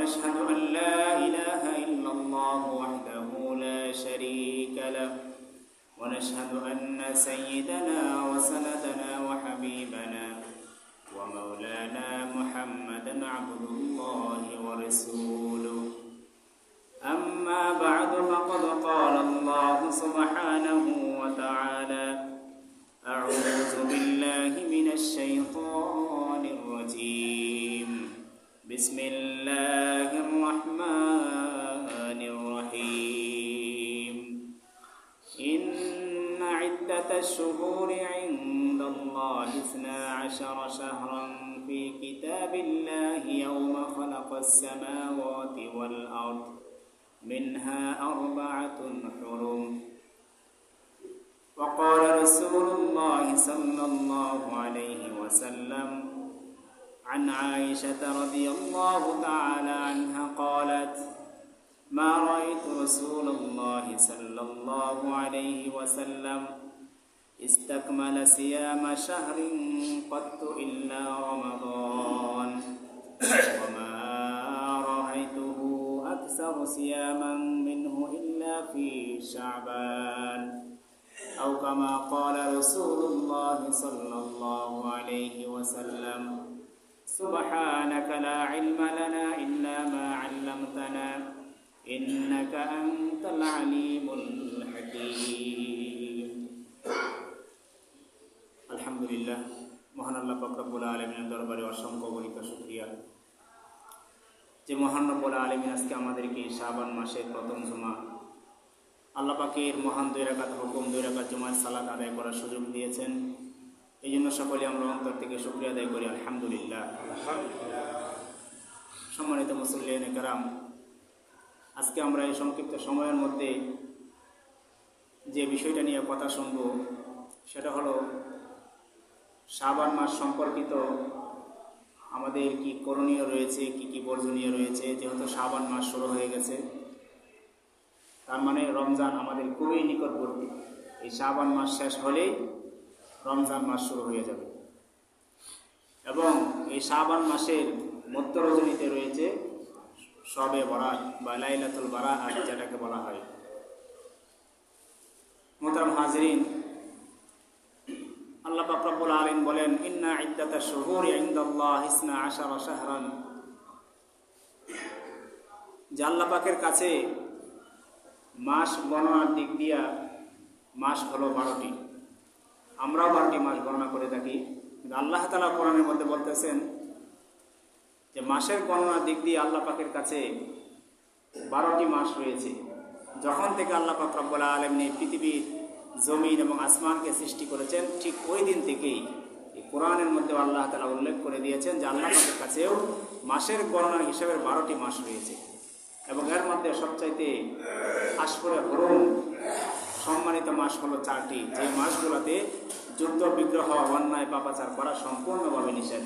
ونشهد أن لا إله إلا الله وحده لا شريك له. ونشهد أن سيدنا وسندنا وحبيبنا ومولانا محمدا عبد الله ورسوله. أما بعد فقد قال الله سبحانه وتعالى أعوذ بالله من الشيطان الرجيم. بسم الله الشهور عند الله اثنا عشر شهرا في كتاب الله يوم خلق السماوات والأرض منها أربعة حرم. وقال رسول الله صلى الله عليه وسلم عن عائشة رضي الله تعالى عنها قالت ما رأيت رسول الله صلى الله عليه وسلم استكمل صيام شهر قط إلا رمضان. وما رأيته أكثر صياما منه إلا في شعبان. أو كما قال رسول الله صلى الله عليه وسلم سبحانك لا علم لنا إلا ما علمتنا إنك أنت العليم الحكيم. আলহামদুলিল্লাহ, মহান আল্লাহ ফকরবুল আলমিনের দরবারে অসংখ্য গণিত সুক্রিয়া যে মহান রব্বুল আলমিন আজকে আমাদেরকে শাহবান মাসের প্রথম জমা, আল্লাহ পাকের মহান দুই রাকাত হুকুম, দুই রাকাত জুমায় আদায় করার সুযোগ দিয়েছেন। এই জন্য সকলে আমরা অন্তর থেকে সুক্রিয়া আদায় করি, আলহামদুলিল্লাহ। সম্মানিত মুসল্লিয়ান কারাম, আজকে আমরা এই সংক্ষিপ্ত সময়ের মধ্যে যে বিষয়টা নিয়ে কথা শুনব, সেটা হলো শাবান মাস সম্পর্কিত আমাদের কি করণীয় রয়েছে, কি কি বর্জনীয় রয়েছে, যেহেতু শাবান মাস শুরু হয়ে গেছে। তার মানে রমজান আমাদের খুবই নিকটবর্তী। এই শাবান মাস শেষ হলেই রমজান মাস শুরু হয়ে যাবে। এবং এই শাবান মাসের মধ্য রজনীতে রয়েছে সবে বরাত বা লাইলাতুল বারা যেটাকে বলা হয়। মোতারাম হাজরিন আল্লাহ পাকরাবুল আলিম বলেন, ইন্না ইদ্দাতা শুহুর ইনদাল্লাহ ইসনা আশারা শাহরান। যে আল্লাহ পাকের কাছে মাস গণনার দিক দিয়া মাস হলো বারোটি। আমরাও বারোটি মাস গণনা করে থাকি। কিন্তু আল্লাহ তালা কোরআনের মধ্যে বলতেছেন যে মাসের গণনার দিক দিয়ে আল্লাহ পাকের কাছে বারোটি মাস রয়েছে। যখন থেকে আল্লাহ পাক রব্বুল আলমিন পৃথিবীর জমিন এবং আসমানকে সৃষ্টি করেছেন, ঠিক ওই দিন থেকেই এই কোরআনের মধ্যে আল্লাহ তালা উল্লেখ করে দিয়েছেন যে আল্লাহ পাকের কাছেও মাসের গণনার হিসাবে বারোটি মাস রয়েছে। এবং এর মধ্যে সবচাইতে আশপুরে হরুম সম্মানিত মাস হলো চারটি। যে মাসগুলোতে যুদ্ধ, বিগ্রহ, অন্যায়, পাপাচার করা সম্পূর্ণভাবে নিষেধ।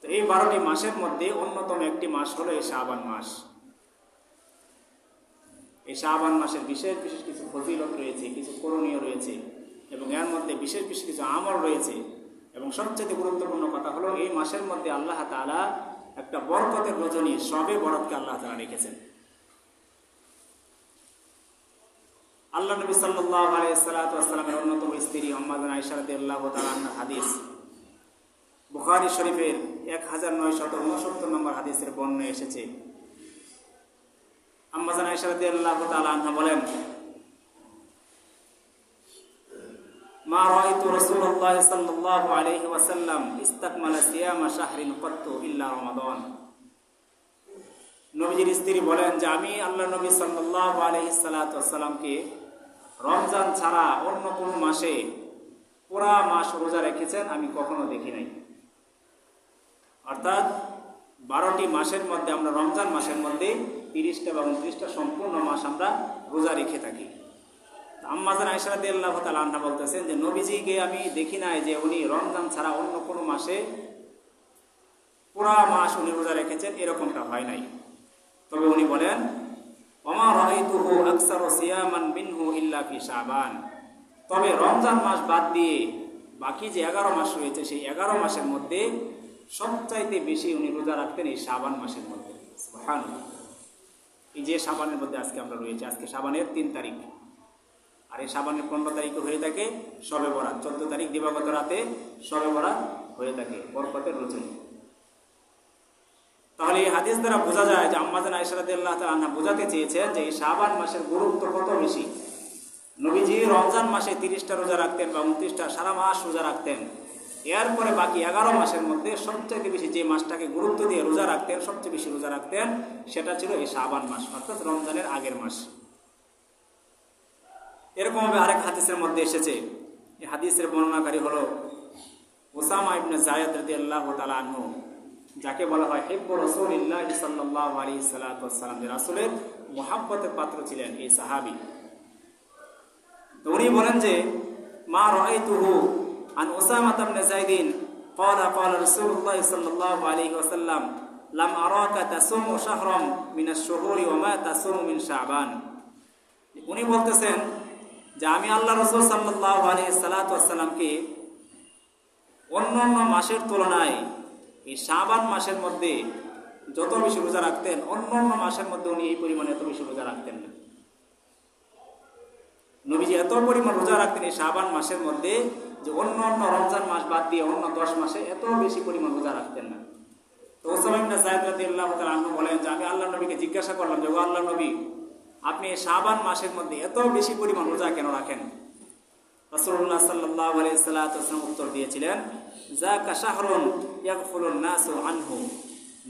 তো এই বারোটি মাসের মধ্যে অন্যতম একটি মাস হলো এই শাহবান মাস। এই শাহবান মাসের বিশেষ বিশেষ কিছু ফজিলত রয়েছে, কিছু করণীয় রয়েছে এবং এর মধ্যে বিশেষ বিশেষ কিছু আমল রয়েছে এবং সবচেয়ে গুরুত্বপূর্ণ কথা হলো এই মাসের মধ্যে আল্লাহ তালা একটা বরকতের রজনী, সবে বরফকে আল্লাহ তালা রেখেছেন। আল্লাহ নবী সাল্লাহ অন্যতম স্ত্রী তালান্নার হাদিস। বুখারি শরীফের এক হাজার নয়শত উনসত্তর নম্বর হাদিসের বর্ণনা এসেছে। আম্মাজান আইসারদি আল্লাহ তালান্না বলেন, মা রাআইতু রাসূলুল্লাহ সাল্লাল্লাহু আলাইহি ওয়াসাল্লাম ইস্তাকমালা সিয়ামা শাহরিন কত্তু ইল্লা রমাদান। নবীজির স্ত্রী বলেন যে, আমি আল্লাহ নবী সাল্লাল্লাহু আলাইহি সাল্লাতু ওয়াসাল্লামকে রমজান ছাড়া অন্য কোনো মাসে পুরা মাস রোজা রেখেছেন আমি কখনো দেখি নাই। অর্থাৎ বারোটি মাসের মধ্যে আমরা, রমজান মাসের মধ্যে তিরিশটা বা উনত্রিশটা সম্পূর্ণ মাস আমরা রোজা রেখে থাকি। আম্মাজান আয়সারাদি আল্লাহ তালা আন্না বলতেছেন যে, নবীজিকে আমি দেখি নাই যে উনি রমজান ছাড়া অন্য কোনো মাসে পুরা মাস উনি রোজা রেখেছেন, এরকমটা হয় নাই। তবে উনি বলেন সিয়ামান তবে রমজান মাস বাদ দিয়ে বাকি যে এগারো মাস রয়েছে, সেই এগারো মাসের মধ্যে সবচাইতে বেশি উনি রোজা রাখতেন এই সাবান মাসের মধ্যে। সুবহানাল্লাহ। এই যে সাবানের মধ্যে আজকে আমরা রয়েছি, আজকে সাবানের তিন তারিখ। আর এই সাবানের পনেরো তারিখে হয়ে থাকে, সবে বরাত। চোদ্দ তারিখ দিবাগত রাতে সবে বরাত হয়ে থাকে, বরকতের রচনী তাহলে এই হাদিস দ্বারা বোঝা যায় যে আম্মাজান আয়সারাদিল্লাহ তালা বোঝাতে চেয়েছেন যে এই সাবান মাসের গুরুত্ব কত বেশি। নবীজি রমজান মাসে তিরিশটা রোজা রাখতেন বা উনত্রিশটা সারা মাস রোজা রাখতেন। এরপরে বাকি এগারো মাসের মধ্যে সবচেয়ে বেশি যে মাসটাকে গুরুত্ব দিয়ে রোজা রাখতেন, সবচেয়ে বেশি রোজা রাখতেন, সেটা ছিল এই শাবান মাস, অর্থাৎ রমজানের আগের মাস। এরকমভাবে আরেক হাদিসের মধ্যে এসেছে। এই হাদিসের বর্ণনাকারী হলো ওসামা ইবনে জায়দ রাদিয়াল্লাহু তাআলা আনহু, যাকে বলা হয় হিব্বু রাসূলিল্লাহ সাল্লাল্লাহু আলাইহি সাল্লাতু ওয়াসসালাম যে পাত্র ছিলেন এই সাহাবি। উনি বলেন যে, মা রাআইতুহু আন ওসামা ইবনে জাইদিন قال قال رسول الله صلى الله عليه وسلم لم أراك تصوم شهرا من الشهور وما تصوم من شعبان উনি বলতেছেন যে আমি আল্লাহ রসুল সাল্লাহ আলী সালাতামকে অন্য অন্য মাসের তুলনায় এই শাবান মাসের মধ্যে যত বেশি রোজা রাখতেন অন্য অন্য মাসের মধ্যে উনি এই পরিমাণে এত বেশি রোজা রাখতেন না নবীজি এত পরিমাণ রোজা রাখতেন এই শাবান মাসের মধ্যে যে অন্য অন্য রমজান মাস বাদ দিয়ে অন্য দশ মাসে এত বেশি পরিমাণ রোজা রাখতেন না। তো আনহু বলেন যে, আমি আল্লাহ নবীকে জিজ্ঞাসা করলাম যে, ও আল্লাহ নবী, আপনি শাবান মাসের মধ্যে এত বেশি পরিমাণ রোজা কেন রাখেন? আলাইসাল্লাম উত্তর দিয়েছিলেন যা কাশাহরুন ইয়াকফুলুন নাসু আনহু।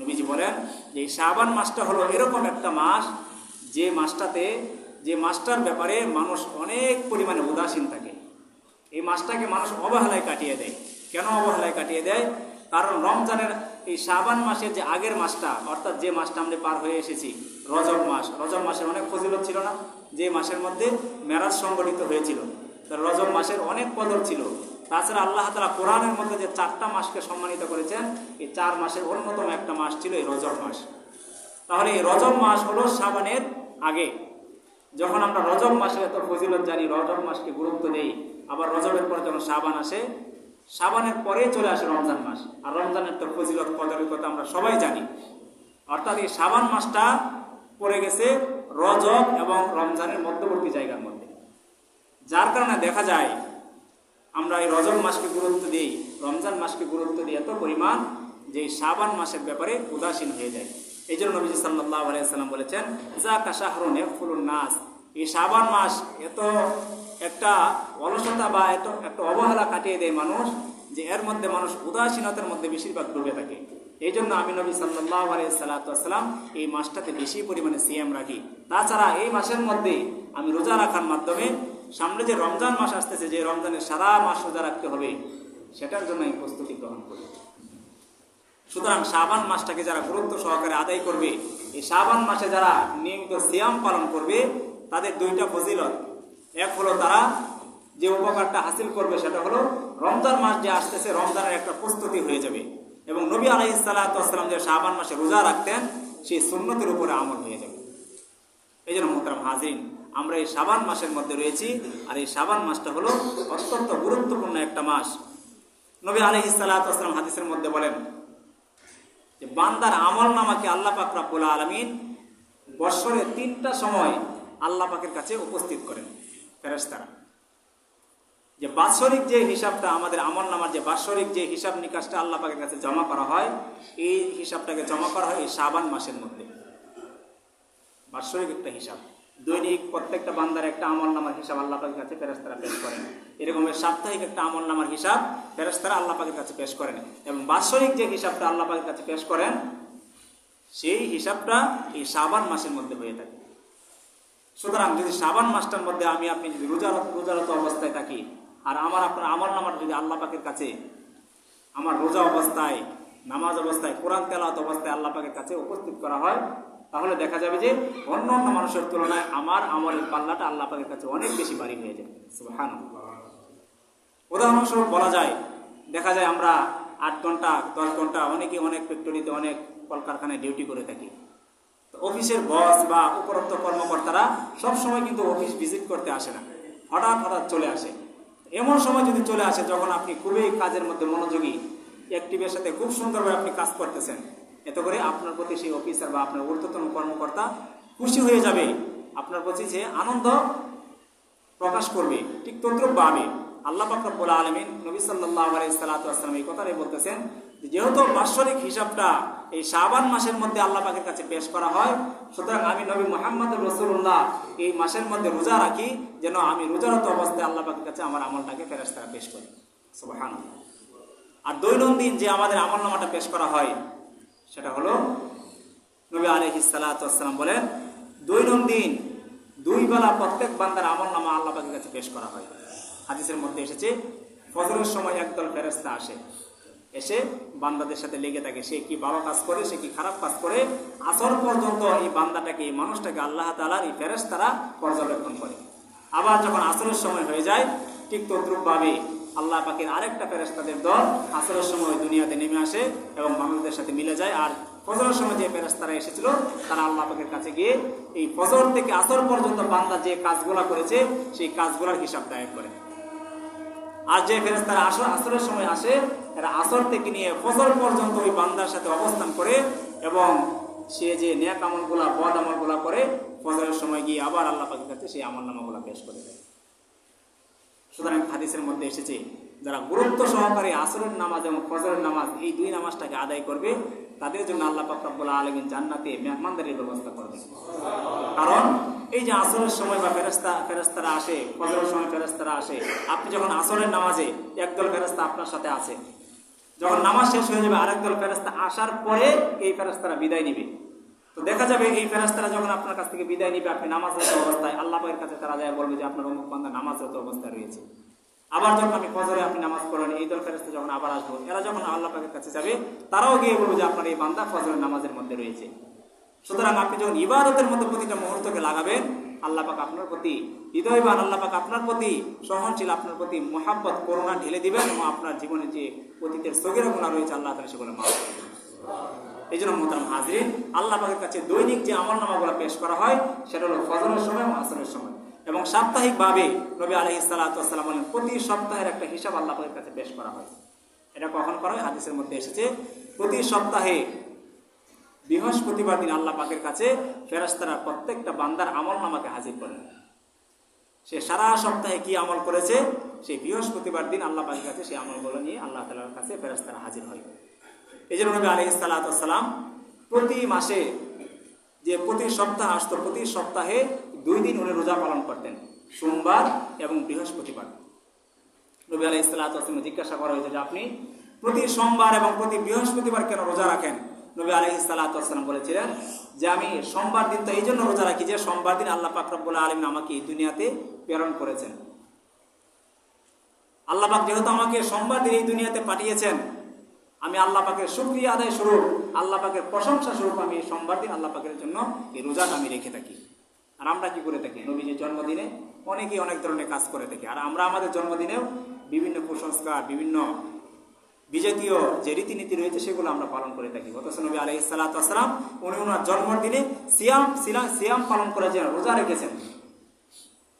নবীজি বলেন যে শাবান মাসটা হলো এরকম একটা মাস, যে মাসটাতে, যে মাসটার ব্যাপারে মানুষ অনেক পরিমাণে উদাসীন থাকে। এই মাসটাকে মানুষ অবহেলায় কাটিয়ে দেয়। কেন অবহেলায় কাটিয়ে দেয়? কারণ রমজানের এই শাবান মাসের যে আগের মাসটা, অর্থাৎ যে মাসটা আমরা পার হয়ে এসেছি, রজব মাস, রজব মাসের অনেক ফজিলত ছিল না? যে মাসের মধ্যে মেরাজ সংগঠিত হয়েছিল। তা রজব মাসের অনেক কদর ছিল। তাছাড়া আল্লাহ তালা কোরআনের মধ্যে যে চারটা মাসকে সম্মানিত করেছেন, এই চার মাসের অন্যতম একটা মাস ছিল এই রজব মাস। তাহলে এই রজব মাস হলো শাবানের আগে। যখন আমরা রজব মাসে এত ফজিলত জানি, রজব মাসকে গুরুত্ব দেই আবার রজবের পরে যখন সাবান আসে সাবানের পরে চলে আসে রমজান মাস। আর রমজানের তো ফজিলত, কদরের কথা আমরা সবাই জানি। অর্থাৎ এই সাবান মাসটা পড়ে গেছে রজব এবং রমজানের মধ্যবর্তী জায়গার মধ্যে। যার কারণে দেখা যায়, আমরা এই রজব মাসকে গুরুত্ব দিই, রমজান মাসকে গুরুত্ব দিই এত পরিমাণ যে সাবান মাসের ব্যাপারে উদাসীন হয়ে যায়। এই জন্য নবীজি সাল্লাহ আলাইসাল্লাম বলেছেন যা কাশাহরুন ফুলুন নাস। এই সাবান মাস এত একটা অলসতা বা এত একটা অবহেলা কাটিয়ে দেয় মানুষ যে এর মধ্যে মানুষ উদাসীনতার মধ্যে বেশিরভাগ ডুবে থাকে। এই জন্য আমি নবী সাল্লাহ আলাইসাল্লাম এই মাসটাতে বেশি পরিমাণে সিএম রাখি। তাছাড়া এই মাসের মধ্যে আমি রোজা রাখার মাধ্যমে সামনে যে রমজান মাস আসতেছে, যে রমজানের সারা মাস রোজা রাখতে হবে, সেটার জন্য আমি প্রস্তুতি গ্রহণ করি। সুতরাং শাবান মাসটাকে যারা গুরুত্ব সহকারে আদায় করবে, এই শাবান মাসে যারা নিয়মিত সিয়াম পালন করবে তাদের দুইটা ফজিলত। এক হলো তারা যে উপকারটা হাসিল করবে, সেটা হলো রমজান মাস যে আসতেছে, রমজানের একটা প্রস্তুতি হয়ে যাবে। এবং নবী আলাই সাল্লাম যে শাবান মাসে রোজা রাখতেন, সেই সুন্নতির উপরে আমল হয়ে যাবে। এই জন্য মোহতারাম হাজিন আমরা এই সাবান মাসের মধ্যে রয়েছি, আর এই সাবান মাসটা হলো অত্যন্ত গুরুত্বপূর্ণ একটা মাস। নবী আলহ ইসাল্লাম হাদিসের মধ্যে বলেন যে, বান্দার আমল নামাকে আল্লাহ পাক রাব্বুল আলমিন বৎসরে তিনটা সময় আল্লাহ পাকের কাছে উপস্থিত করেন ফেরেস্তারা যে বাৎসরিক যে হিসাবটা আমাদের আমল নামার যে বাৎসরিক যে হিসাব নিকাশটা আল্লাহ পাকের কাছে জমা করা হয়, এই হিসাবটাকে জমা করা হয় এই সাবান মাসের মধ্যে। বাৎসরিক একটা হিসাব। দৈনিক প্রত্যেকটা বান্দার একটা আমল নামার হিসাব আল্লাহ পাকের কাছে ফেরেস্তারা পেশ করেন। এরকম সাপ্তাহিক একটা আমল নামার হিসাব ফেরেস্তারা আল্লাহ পাকের কাছে পেশ করেন। এবং বাৎসরিক যে হিসাবটা আল্লাহ পাকের কাছে পেশ করেন, সেই হিসাবটা এই সাবান মাসের মধ্যে হয়ে থাকে। সুতরাং যদি শাবান মাসটার মধ্যে আমি, আপনি যদি রোজারত রোজারত অবস্থায় থাকি, আর আমার আপনার, আমার নামার যদি আল্লাহ পাকের কাছে, আমার রোজা অবস্থায়, নামাজ অবস্থায়, কোরআন তেলাওয়াত অবস্থায় আল্লাহ পাকের কাছে উপস্থিত করা হয়, তাহলে দেখা যাবে যে অন্য অন্য মানুষের তুলনায় আমার আমলের পাল্লাটা আল্লাহ পাকের কাছে অনেক বেশি বাড়ি হয়ে যায়। সুবহানাল্লাহ। উদাহরণস্বরূপ বলা যায়, দেখা যায় আমরা আট ঘণ্টা, দশ ঘণ্টা অনেকে অনেক ফ্যাক্টরিতে অনেক কলকারখানায় ডিউটি করে থাকি। অফিসের বস বা উপরোক্ত কর্মকর্তারা সব সময় কিন্তু অফিস ভিজিট করতে আসে না। হঠাৎ হঠাৎ চলে আসে। এমন সময় যদি চলে আসে যখন আপনি খুবই কাজের মধ্যে মনোযোগী অ্যাক্টিভের সাথে খুব সুন্দরভাবে আপনি কাজ করতেছেন, এত করে আপনার প্রতি সেই অফিসার বা আপনার ঊর্ধ্বতন কর্মকর্তা খুশি হয়ে যাবে। আপনার প্রতি যে আনন্দ প্রকাশ করবে, ঠিক তদ্রুপ ভাবে। আল্লাহ পাকরবুল আলমিন নবী সাল্লাহ আলাইসালাম এই কথাটাই বলতেছেন যেহেতু বাৎসরিক হিসাবটা এই শাবান মাসের মধ্যে আল্লাহ পাকের কাছে পেশ করা হয়, সুতরাং আমি নবী মোহাম্মদ রসুল্লাহ এই মাসের মধ্যে রোজা রাখি যেন আমি রোজারত অবস্থায় আল্লাহ পাকের কাছে আমার আমলটাকে ফেরাস্তারা পেশ করি। সুবাহান আর দৈনন্দিন যে আমাদের আমল নামাটা পেশ করা হয়, সেটা হলো নবী আলহ সালাতাম বলেন, দৈনন্দিন দুই বেলা প্রত্যেক বান্দার আমল নামা আল্লাহ পাকের কাছে পেশ করা হয়। হাদিসের মধ্যে এসেছে, ফজরের সময় একদল ফেরেস্তা আসে। এসে বান্দাদের সাথে লেগে থাকে। সে কি ভালো কাজ করে, সে কি খারাপ কাজ করে? আসর পর্যন্ত এই বান্দাটাকে, এই মানুষটাকে আল্লাহ তালার এই ফেরেস্তারা পর্যবেক্ষণ করে। আবার যখন আসরের সময় হয়ে যায়, ঠিক তদ্রুপভাবে আল্লাহ পাখির আরেকটা ফেরেস্তাদের দল আসরের সময় দুনিয়াতে নেমে আসে এবং মানুষদের সাথে মিলে যায়। আর ফজরের সময় যে ফেরেস্তারা এসেছিল, তারা আল্লাহ পাখির কাছে গিয়ে এই ফজর থেকে আসর পর্যন্ত বান্দা যে কাজগুলা করেছে, সেই কাজগুলার হিসাব দায়ের করে। আর যে ফেরেস্তারা আসর আসরের সময় আসে এরা আসর থেকে নিয়ে ফজর পর্যন্ত ওই বান্দার সাথে অবস্থান করে এবং সে যে ন্যাক আমলগুলা, বদ আমলগুলা করে, ফজরের সময় গিয়ে আবার আল্লাহ পাকের কাছে সেই আমল নামাগুলা পেশ করে দেয়। সুতরাং হাদিসের মধ্যে এসেছে, যারা গুরুত্ব সহকারে আসরের নামাজ এবং ফজরের নামাজ এই দুই নামাজটাকে আদায় করবে, তাদের জন্য আল্লাহ পাকরাবুল্লাহ আলমিন জান্নাতে মেহমানদারির ব্যবস্থা করবে কারণ এই যে আসরের সময় বা ফেরস্তা ফেরস্তারা আসে ফজরের সময় ফেরস্তারা আসে, আপনি যখন আসরের নামাজে একদল ফেরস্তা আপনার সাথে আছে, যখন নামাজ শেষ হয়ে যাবে আরেকদল ফেরস্তা আসার পরে এই ফেরস্তারা বিদায় নিবে। তো দেখা যাবে এই ফেরস্তারা যখন আপনার কাছ থেকে বিদায় নিবে, আপনি নামাজরত অবস্থায়, আল্লাহ পাকের কাছে তারা যায় বলবে যে আপনার অমুক বান্ধা নামাজরত অবস্থায় রয়েছে। আবার যখন আমি ফজরে আপনি নামাজ পড়েন, এই দল ফেরস্তা যখন আবার আসব, এরা যখন আল্লাহ পাকের কাছে যাবে, তারাও গিয়ে বলবে যে আপনার এই বান্দা ফজরের নামাজের মধ্যে রয়েছে। সুতরাং আপনি যখন ইবাদতের মধ্যে প্রতিটা মুহূর্তকে লাগাবেন, আল্লাহ পাক আপনার প্রতি হৃদয়বান, আল্লাহ পাক আপনার প্রতি সহনশীল, আপনার প্রতি মোহাব্বত করোনা ঢেলে দিবেন এবং আপনার জীবনে যে অতীতের স্থগির গুণা রয়েছে, আল্লাহ তালা সেগুলো মাফ করে দেবেন। এই জন্য মোহতারাম হাজরিন, আল্লাহ কাছে দৈনিক যে আমল নামাগুলো পেশ করা হয়, সেটা হলো ফজরের সময় এবং আসরের সময়। এবং সাপ্তাহিকভাবে নবী আলহি সাল্লাহাম বলেন, প্রতি সপ্তাহের একটা হিসাব আল্লাহ পাকের কাছে পেশ করা হয়। এটা কখন করা হয়? হাদিসের মধ্যে এসেছে, প্রতি সপ্তাহে বৃহস্পতিবার দিন আল্লাহ পাকের কাছে ফেরাস্তারা প্রত্যেকটা বান্দার আমল নামাকে হাজির করেন। সে সারা সপ্তাহে কি আমল করেছে? সেই বৃহস্পতিবার দিন আল্লাহ পাকের কাছে সেই আমলগুলো নিয়ে আল্লাহ তালার কাছে ফেরাস্তারা হাজির হয়। এই জন্য নবী আলহি সাল্লাহাম প্রতি মাসে যে প্রতি সপ্তাহ আসতো, প্রতি সপ্তাহে দুই দিন উনি রোজা পালন করতেন, সোমবার এবং বৃহস্পতিবার। নবী আলাহ ইসলাম জিজ্ঞাসা করা হয়েছে যে আপনি প্রতি সোমবার এবং প্রতি বৃহস্পতিবার কেন রোজা রাখেন? নবী আলহ ইসাল্লাম বলেছিলেন যে আমি সোমবার দিন তো এই জন্য রোজা রাখি যে সোমবার দিন আল্লাহ পাকরবুল্লা আলমিন আমাকে এই দুনিয়াতে প্রেরণ করেছেন। আল্লাহ পাক যেহেতু আমাকে সোমবার দিন এই দুনিয়াতে পাঠিয়েছেন, আমি আল্লাহ পাকের সুক্রিয়া আদায় স্বরূপ, আল্লাহ পাকের প্রশংসা স্বরূপ আমি সোমবার দিন আল্লাহ পাকের জন্য এই রোজাটা আমি রেখে থাকি। আর আমরা কি করে থাকি? নবীজির জন্মদিনে অনেকেই অনেক ধরনের কাজ করে থাকি। আর আমরা আমাদের জন্মদিনেও বিভিন্ন কুসংস্কার, বিভিন্ন বিজাতীয় যে রীতিনীতি রয়েছে সেগুলো আমরা পালন করে থাকি। অথচ নবী আলহ ইসালাতাম উনি ওনার জন্মদিনে সিয়াম সিলাম সিয়াম পালন করেছেন রোজা রেখেছেন।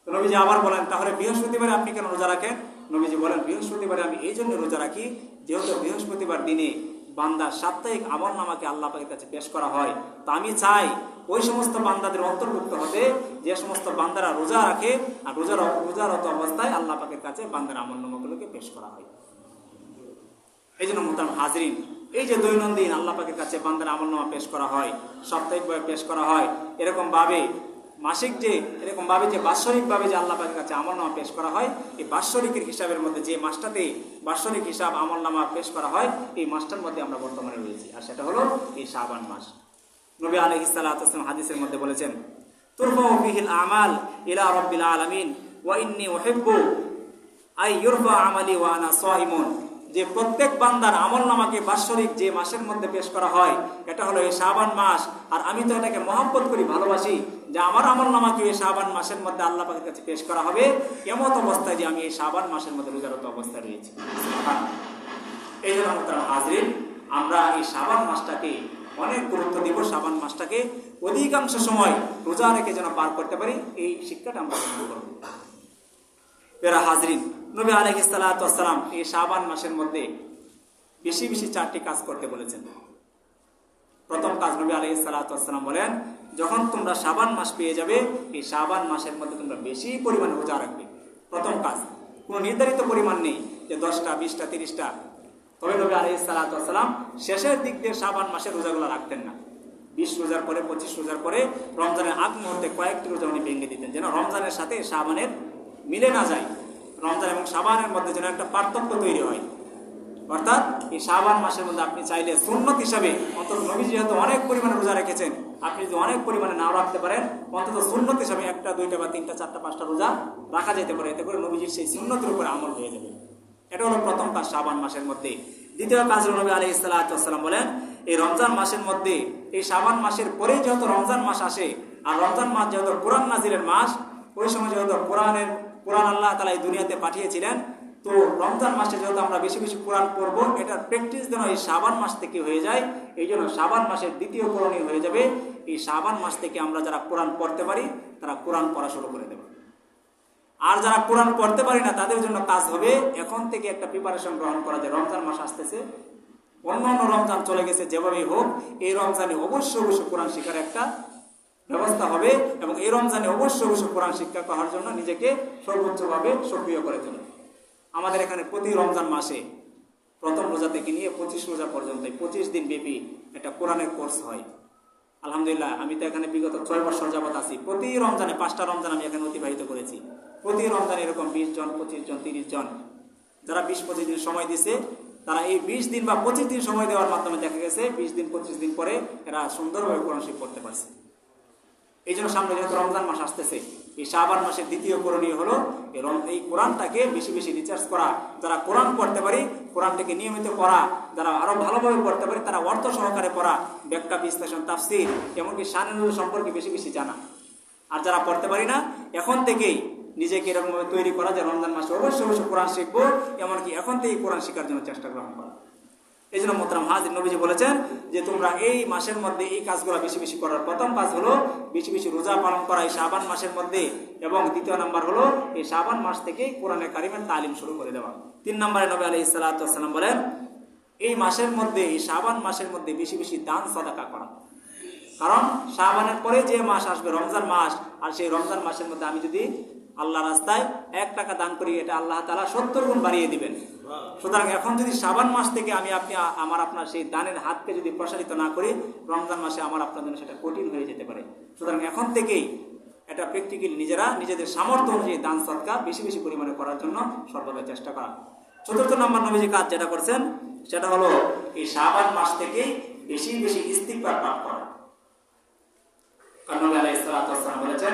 নবীজি আবার বলেন, তাহলে বৃহস্পতিবারে আপনি কেন রোজা রাখেন? নবীজি বলেন, বৃহস্পতিবারে আমি এই জন্য রোজা রাখি, যেহেতু বৃহস্পতিবার দিনে বান্দার সাপ্তাহিক আমল নামাকে আল্লাহ কাছে পেশ করা হয়। তা আমি চাই ওই সমস্ত বান্দাদের অন্তর্ভুক্ত হতে, যে সমস্ত বান্দারা রোজা রাখে আর রোজার, রোজারত অবস্থায় আল্লাহ কাছে বান্দার আমল নামাগুলোকে পেশ করা হয়। এই জন্য মোতাম হাজরিন, এই যে দৈনন্দিন আল্লাহ পাকের কাছে বান্দার আমলনামা পেশ করা হয় সাপ্তাহিকভাবে পেশ করা হয় এরকমভাবে মাসিক যে এরকমভাবে যে বাৎসরিকভাবে যে আল্লাহ পাকের কাছে আমলনামা পেশ করা হয়, এই বাৎসরিকের হিসাবের মধ্যে যে মাসটাতে বাৎসরিক হিসাব আমলনামা পেশ করা হয়, এই মাসটার মধ্যে আমরা বর্তমানে রয়েছি। আর সেটা হলো এই শাবান মাস। নবী আলহ ইসাল্লাম হাদিসের মধ্যে বলেছেন তুরফা আমাল ইলা রব্বিল আলামিন, ওয়া ইন্নী উহিব্বু আই ইউরফা আমালি ওয়া আনা সাইমুন। যে প্রত্যেক বান্দার আমল নামাকে বাৎসরিক যে মাসের মধ্যে পেশ করা হয়, এটা হলো এই শাবান মাস। আর আমি তো এটাকে মহব্বত করি, ভালোবাসি যে আমার আমল নামাকে এই শাবান মাসের মধ্যে আল্লাহ পাকের কাছে পেশ করা হবে। এমত অবস্থায় যে আমি এই শাবান মাসের মধ্যে রোজারত অবস্থায় রয়েছি। এই জন্য হাজরিন আমরা এই শাবান মাসটাকে, অনেক গুরুত্ব দিব শাবান মাসটাকে। অধিকাংশ সময় রোজা রেখে যেন পার করতে পারি, এই শিক্ষাটা আমরা করব। পেরা হাজরিন, নবী আলহ সালাম এই শাবান মাসের মধ্যে বেশি বেশি চারটি কাজ করতে বলেছেন। প্রথম কাজ নবী আলহ সালাম বলেন, যখন তোমরা শাবান মাস পেয়ে যাবে, এই শাবান মাসের মধ্যে তোমরা বেশি পরিমাণে রোজা রাখবে। প্রথম কাজ, কোনো নির্ধারিত পরিমাণ নেই যে দশটা, বিশটা, তিরিশটা। তবে নবী আলহ সালাম শেষের দিক দিয়ে শাবান মাসের রোজাগুলো রাখতেন না। বিশ রোজার পরে, পঁচিশ রোজার পরে রমজানের আগ মুহূর্তে কয়েকটি রোজা উনি ভেঙে দিতেন। যেন রমজানের সাথে শাবানের মিলে না যায়। রমজান এবং সাবানের মধ্যে যেন একটা পার্থক্য তৈরি হয়। অর্থাৎ এই শাবান মাসের মধ্যে আপনি চাইলে সুন্নত হিসাবে, অন্তত নবী যেহেতু অনেক পরিমাণে রোজা রেখেছেন, আপনি যদি অনেক পরিমাণে নাও রাখতে পারেন, অন্তত সুন্নত হিসাবে একটা, দুইটা বা তিনটা, চারটা, পাঁচটা রোজা রাখা যেতে পারে। এতে করে নবীজির সেই সুন্নতের উপরে আমল হয়ে যাবে। এটা হলো প্রথম কাজ শাবান মাসের মধ্যে। দ্বিতীয় কাজ নবী আলি ইসালাম বলেন, এই রমজান মাসের মধ্যে, এই শাবান মাসের পরেই যেহেতু রমজান মাস আসে, আর রমজান মাস যেহেতু কোরআন নাজিরের মাস, ওই সময় যেহেতু কোরআনের কোরআন আল্লাহ তালা এই দুনিয়াতে পাঠিয়েছিলেন। তো রমজান মাসে যেহেতু আমরা বেশি বেশি কোরআন পড়ব এটার প্র্যাকটিস যেন এই সাবান মাস থেকে হয়ে যায়। এই জন্য সাবান মাসের দ্বিতীয় করণীয় হয়ে যাবে। এই সাবান মাস থেকে আমরা যারা কোরআন পড়তে পারি, তারা কোরআন পড়া শুরু করে দেবে। আর যারা কোরআন পড়তে পারি না, তাদের জন্য কাজ হবে, এখন থেকে একটা প্রিপারেশন গ্রহণ করা যায় রমজান মাস আসতেছে। অন্য অন্য রমজান চলে গেছে যেভাবেই হোক, এই রমজানে অবশ্যই অবশ্যই কোরআন শিখার একটা ব্যবস্থা হবে এবং এই রমজানে অবশ্যই অবশ্যই কোরআন শিক্ষা করার জন্য নিজেকে সর্বোচ্চভাবে সক্রিয় করে তোলে। আমাদের এখানে প্রতি রমজান মাসে প্রথম রোজা থেকে নিয়ে পঁচিশ রোজা পর্যন্ত পঁচিশ দিন ব্যাপী একটা কোরআনের কোর্স হয়। আলহামদুলিল্লাহ, আমি তো এখানে বিগত ছয় বছর যাবৎ আছি। প্রতি রমজানে, পাঁচটা রমজান আমি এখানে অতিবাহিত করেছি। প্রতি রমজানে এরকম বিশ জন, পঁচিশ জন, তিরিশ জন, যারা বিশ, পঁচিশ দিন সময় দিছে, তারা এই বিশ দিন বা পঁচিশ দিন সময় দেওয়ার মাধ্যমে দেখা গেছে বিশ দিন, পঁচিশ দিন পরে এরা সুন্দরভাবে কোরআন শিখ করতে পারছে। এই জন্য সামনে যেহেতু রমজান মাস আসতেছে, এই শাহবান মাসের দ্বিতীয় করণীয় হলো এই কোরআনটাকে বেশি বেশি রিচার্জ করা। যারা কোরআন পড়তে পারি, কোরআনটাকে নিয়মিত পড়া। যারা আরও ভালোভাবে পড়তে পারি, তারা অর্থ সহকারে পড়া। ব্যাখ্যা, বিশ্লেষণ, তাফসির, এমনকি শানুল সম্পর্কে বেশি বেশি জানা। আর যারা পড়তে পারি না, এখন থেকেই নিজেকে এরকমভাবে তৈরি করা যে রমজান মাসে অবশ্যই অবশ্যই কোরআন শিখব, এমনকি এখন থেকেই কোরআন শেখার জন্য চেষ্টা গ্রহণ করা। এই জন্য মোতরাম হাজির নবীজি বলেছেন যে তোমরা এই মাসের মধ্যে এই কাজগুলো বেশি বেশি করার। প্রথম কাজ হলো বেশি বেশি রোজা পালন করা এই শাবান মাসের মধ্যে। এবং দ্বিতীয় নাম্বার হলো এই শাবান মাস থেকে কোরআনে কারিমের তালিম শুরু করে দেওয়া। তিন নম্বরে নবী আলি সাল্লাম বলেন, এই মাসের মধ্যে, এই শাবান মাসের মধ্যে বেশি বেশি দান সদাকা করা। কারণ শাবানের পরে যে মাস আসবে, রমজান মাস, আর সেই রমজান মাসের মধ্যে আমি যদি আল্লাহ রাস্তায় এক টাকা দান করি, এটা আল্লাহ তালা সত্তর গুণ বাড়িয়ে দিবেন। সুতরাং এখন যদি সাবান মাস থেকে আমি আপনি আমার আপনার সেই দানের হাতকে যদি প্রসারিত না করি, রমজান মাসে আমার আপনার জন্য সেটা কঠিন হয়ে যেতে পারে। সুতরাং এখন থেকেই এটা প্র্যাকটিক্যাল নিজেরা নিজেদের সামর্থ্য অনুযায়ী দান সৎকার বেশি বেশি পরিমাণে করার জন্য সর্বদা চেষ্টা করা। চতুর্থ নম্বর নবীজি কাজ যেটা করছেন, সেটা হলো এই সাবান মাস থেকে বেশি বেশি ইস্তিকবার পাঠ করা। কারণ নবী আলাইহিস বলেছেন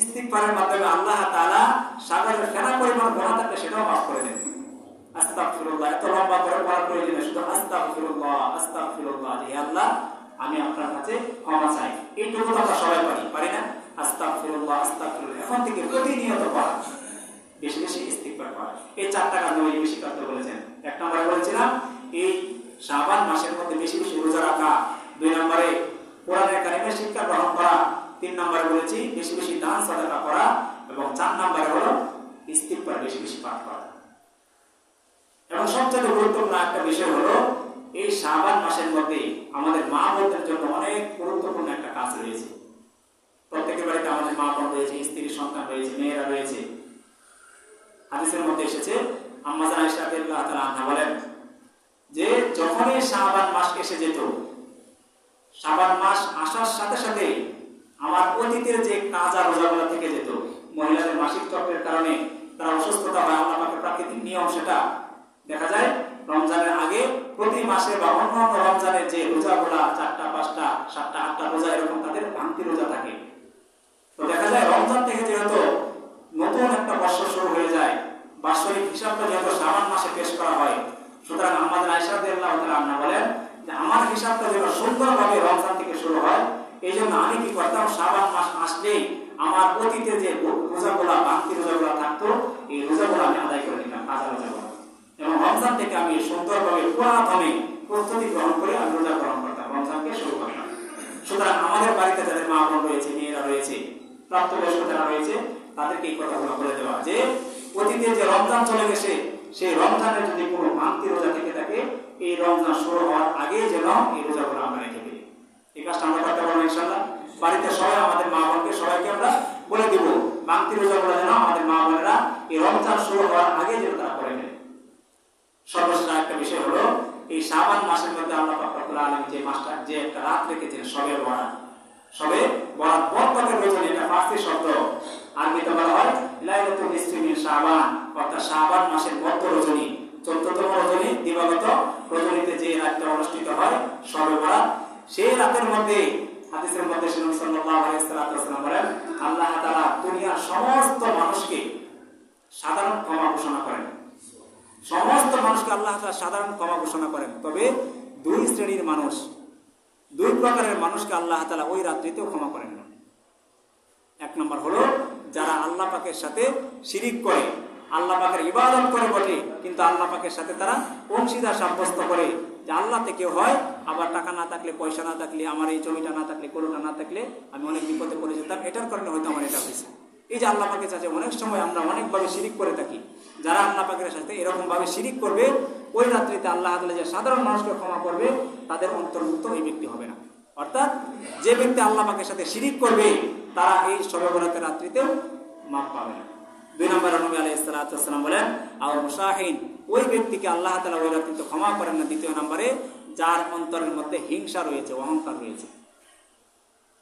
ইস্তিকবারের মাধ্যমে আল্লাহ তাআলা সাগরের ফেনা পরিমাণ গোনা থাকলে সেটাও মাফ করে দেন। আস্তাগফিরুল্লাহ, এত লম্বা করে পড়ার প্রয়োজন শুধু আস্তাগফিরুল্লাহ আস্তাগফিরুল্লাহ, হে আল্লাহ, আমি আপনার কাছে ক্ষমা চাই। এইটুকু তো আমরা সবাই পারি পারি না? আস্তাগফিরুল্লাহ আস্তাগফিরুল্লাহ, এখন থেকে প্রতিনিয়ত পড়া। বেশি বেশি ইস্তিকবার করা এই চারটা কাজ নবী বেশি করতে বলেছেন। এক নম্বরে বলেছিলাম, এই শাবান মাসের মধ্যে বেশি বেশি রোজা রাখা। দুই নম্বরে কোরআনের কারিমের শিক্ষা গ্রহণ করা। তিন নম্বরে বলেছি বেশি বেশি দান, সাদাকা করা এবং চার নম্বরে হলো স্থির ইস্তিগফার বেশি বেশি পাঠ করা। এবং সবচেয়ে গুরুত্বপূর্ণ একটা বিষয় হলো, এই শাবান মাসের মধ্যে আমাদের মা বোনদের জন্য অনেক গুরুত্বপূর্ণ একটা কাজ রয়েছে। প্রত্যেকের বাড়িতে আমাদের মা বোন রয়েছে, স্ত্রী, সন্তান রয়েছে, মেয়েরা রয়েছে। হাদিসের মধ্যে এসেছে আয়েশা রাদিয়াল্লাহু তাআলা আনহা বলেন, যে যখনই শাবান মাস এসে যেত, শাবান মাস আসার সাথে সাথে আমার অতীতের যে কাজা রোজাগুলো থেকে যেত, মহিলাদের মাসিক চক্রের কারণে তারা অসুস্থতা হয় আল্লাহ পাকের প্রাকৃতিক নিয়ম সেটা দেখা যায়, রমজানের আগে প্রতি মাসে বা অন্য অন্য রমজানের যে রোজাগুলা, চারটা, পাঁচটা, সাতটা, আটটা রোজা এরকম তাদের ভাঙতি রোজা থাকে। তো দেখা যায় রমজান থেকে যেহেতু নতুন একটা বর্ষ শুরু হয়ে যায়, বাৎসরিক হিসাবটা যেহেতু শ্রাবণ মাসে পেশ করা হয়, সুতরাং আমাদের আইসাদুল্লাহ আন্না বলেন যে আমার হিসাবটা যেন সুন্দরভাবে রমজান থেকে শুরু হয় এই জন্য আমি কি করতাম? শ্রাবণ মাস আসলেই আমার অতীতে যে রোজাগুলা, বাকি রোজাগুলা থাকতো, এই রোজাগুলো আমি আদায় করে নিতাম কাজা রোজাগুলো এবং রমজান থেকে আমি সুন্দরভাবে পুরাতনে প্রস্তুতি গ্রহণ করে আমি রোজা গ্রহণ করতাম, রমজানকে শুরু করতাম। সুতরাং আমাদের বাড়িতে যাদের মা বোন রয়েছে, মেয়েরা রয়েছে, প্রাপ্তবয়স্ক যারা রয়েছে, তাদেরকে এই কথাগুলো বলে দেওয়া যে, অতীতে যে রমজান চলে গেছে, সেই রমজানের যদি কোনো ভাঙতি রোজা থেকে থাকে, এই রমজান শুরু হওয়ার আগে যেন এই রোজাগুলো আমরা রেখে এই কাজটা আমরা করতে পারব ইনশাল্লাহ বাড়িতে সবাই, আমাদের মা বোনকে সবাইকে আমরা বলে দিব ভাঙতি রোজাগুলো যেন আমাদের মা বোনেরা এই রমজান শুরু হওয়ার আগে যেন তারা করে নেয়। সর্বশেষ একটা বিষয় হলো, এই শাবান মাসের মধ্যে আল্লাহ পাক রব্বুল আলামিন যে মাসটা, যে একটা রাত রেখেছেন, সবে বরাত। সবে বরাত বরকতের রজনী এটা ফার্সি শব্দ আরবিতে বলা হয়, লাইলাতুল নিসফি মিন শাবান। অর্থাৎ শাবান মাসের মধ্য রজনী, চতুর্থতম রজনী, দিবাগত রজনীতে যে রাতটা অনুষ্ঠিত হয়, সবে বরাত সেই রাতের মধ্যে, হাদিসের মধ্যে শুনুন, সাল্লাল্লাহু আলাইহি ওয়াসাল্লাম বলেন, আল্লাহ তাআলা দুনিয়ার সমস্ত মানুষকে সাধারণ ক্ষমা ঘোষণা করেন। সমস্ত মানুষকে আল্লাহ তাআলা সাধারণ ক্ষমা ঘোষণা করেন। তবে দুই শ্রেণির মানুষ, দুই প্রকারের মানুষকে আল্লাহ তাআলা ওই রাত্রিতেও ক্ষমা করেন না। এক নম্বর হলো, যারা আল্লাহ পাকের সাথে শিরিক করে, আল্লাহ পাকের ইবাদত করে বটে, কিন্তু আল্লাহ পাকের সাথে তারা অংশীদার সাব্যস্ত করে যে আল্লাহ থেকে হয়, আবার টাকা না থাকলে, পয়সা না থাকলে, আমার এই জমিটা না থাকলে, কোনোটা না থাকলে আমি অনেক বিপদে পড়ে যেতাম। এটার কারণে হয়তো আমার এটা হয়েছে। এই যে আল্লাহ পাকের সাথে অনেক সময় আমরা অনেকভাবে শিরিক করে থাকি। যারা আল্লাহ পাকের সাথে এরকমভাবে শিরিক করবে, ওই রাত্রিতে আল্লাহ তাআলা যে সাধারণ মানুষকে ক্ষমা করবে, তাদের অন্তর্ভুক্ত এই ব্যক্তি হবে না। অর্থাৎ যে ব্যক্তি আল্লাহ পাকের সাথে শিরিক করবে, তারা এই সবে বরাতের রাত্রিতেও মাপ পাবে না। দুই নম্বর নবী সালাম বলেন আর মুসাহিন ওই ব্যক্তিকে আল্লাহ তালা ওই রাত্রিতে ক্ষমা করেন না দ্বিতীয় নম্বরে, যার অন্তরের মধ্যে হিংসা রয়েছে, অহংকার রয়েছে।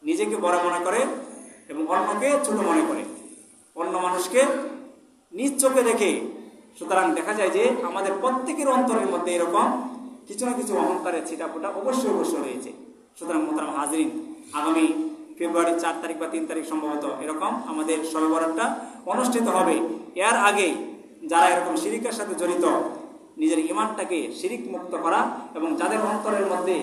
নিজেকে বড় মনে করে এবং অন্যকে ছোট মনে করে। অন্য মানুষকে নিজ চোখে দেখে। সুতরাং দেখা যায় যে আমাদের প্রত্যেকের অন্তরের মধ্যে এরকম কিছু না কিছু অহংকারের ছিটাফোটা অবশ্যই অবশ্যই রয়েছে। সুতরাং মোতারাম হাজরিন, আগামী ফেব্রুয়ারির চার তারিখ বা তিন তারিখ সম্ভবত এরকম আমাদের সরবরাহটা অনুষ্ঠিত হবে। এর আগে যারা এরকম শিরিকের সাথে জড়িত, নিজের ইমানটাকে শিরিক মুক্ত করা এবং যাদের অন্তরের মধ্যে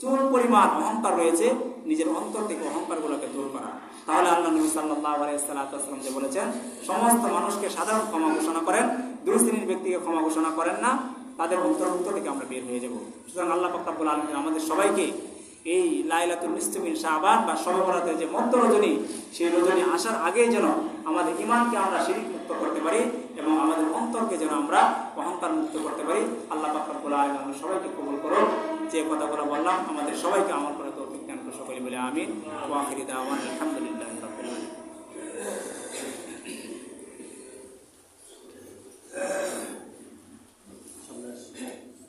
চুল পরিমাণ অহংকার রয়েছে, নিজের অন্তর থেকে অহংকারগুলোকে দূর করা। তাহলে আল্লাহ নবী সাল্লাহ আলাইসাল্লাম যে বলেছেন, সমস্ত মানুষকে সাধারণ ক্ষমা ঘোষণা করেন দুই শ্রেণির ব্যক্তিকে ক্ষমা ঘোষণা করেন না, তাদের অন্তর্ভুক্ত থেকে আমরা বের হয়ে যাব। সুতরাং আল্লাহ পাকাবুল আলম আমাদের সবাইকে এই লাইলাতুল নিস্তমিন শাহবান বা সর্বরাতের যে মধ্য রজনী সেই রজনী আসার আগেই যেন আমাদের ইমানকে আমরা শিরিক মুক্ত করতে পারি এবং আমাদের অন্তরকে যেন আমরা অহংকার মুক্ত করতে পারি। আল্লাহ পাকুল আলম সবাইকে কবুল করো যে কথাগুলো বললাম, আমাদের সবাইকে আমার করে তো বিজ্ঞান সকলে বলে আমি আলহামদুলিল্লাহ